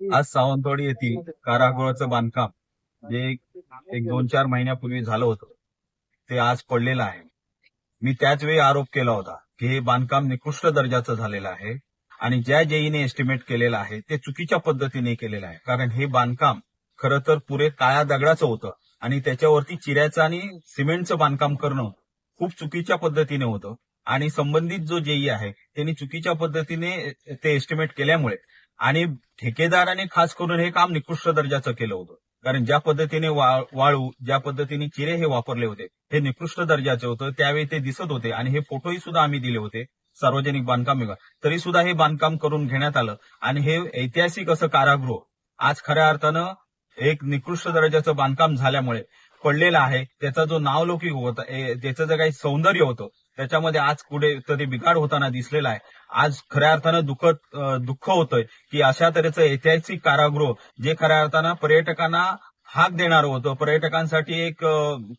आज सावंतवाडी येथील कारागृहाचं बांधकाम जे एक- एक दोन चार महिन्यापूर्वी झालं होतं ते आज पडलेलं आहे. मी त्याच वेळी आरोप केला होता की हे बांधकाम निकृष्ट दर्जाचं झालेलं आहे आणि ज्या जेईने एस्टिमेट केलेलं आहे ते चुकीच्या पद्धतीने केलेलं आहे. कारण हे बांधकाम खरं तर पुरे काळ्या दगडाचं होतं आणि त्याच्यावरती चिऱ्याचं आणि सिमेंटचं बांधकाम करणं खूप चुकीच्या पद्धतीने होतं. आणि संबंधित जो जेई आहे त्यांनी चुकीच्या पद्धतीने ते एस्टिमेट केल्यामुळे आणि ठेकेदाराने खास करून हे काम निकृष्ट दर्जाचं केलं होतं. कारण ज्या पद्धतीने वाळू ज्या पद्धतीने चिरे हे वापरले होते हे निकृष्ट दर्जाचे होतं त्यावेळी ते दिसत होते आणि हे फोटोही सुद्धा आम्ही दिले होते सार्वजनिक बांधकाम विभाग. तरी सुद्धा हे बांधकाम करून घेण्यात आलं आणि हे ऐतिहासिक असं कारागृह आज खऱ्या अर्थानं एक निकृष्ट दर्जाचं बांधकाम झाल्यामुळे पडलेलं आहे. त्याचा जो नावलौकिक होता त्याचं जे काही सौंदर्य होतं त्याच्यामध्ये आज कुठे तरी बिघाड होताना दिसलेला आहे. आज खऱ्या अर्थानं दुःख दुःख होतंय की अशा तऱ्हेचं ऐतिहासिक कारागृह जे खऱ्या अर्थानं पर्यटकांना हाक देणारं होतं. पर्यटकांसाठी एक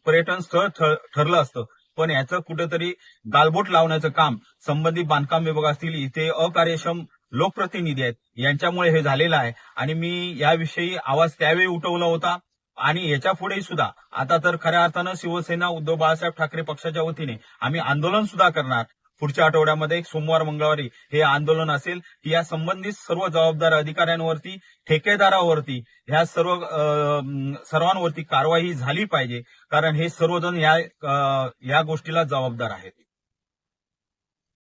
पर्यटन स्थळ ठरलं असतं. पण याचं कुठेतरी गालबोट लावण्याचं काम संबंधित बांधकाम विभाग असतील इथे अकार्यक्षम लोकप्रतिनिधी आहेत. यांच्यामुळे हे झालेलं आहे. आणि मी याविषयी आवाज त्यावेळी उठवला होता. आणि याच्यापुढे सुद्धा. आता तर खऱ्या अर्थानं शिवसेना उद्धव बाळासाहेब ठाकरे पक्षाच्या वतीने आम्ही आंदोलन सुद्धा करणार. पुढच्या आठवड्यामध्ये सोमवार मंगळवारी हे आंदोलन असेल की या संबंधित सर्व जबाबदार अधिकाऱ्यांवरती ठेकेदारावरती ह्या सर्व अं, सर्वांवरती कारवाई झाली पाहिजे. कारण हे सर्वजण या या गोष्टीला जबाबदार आहेत.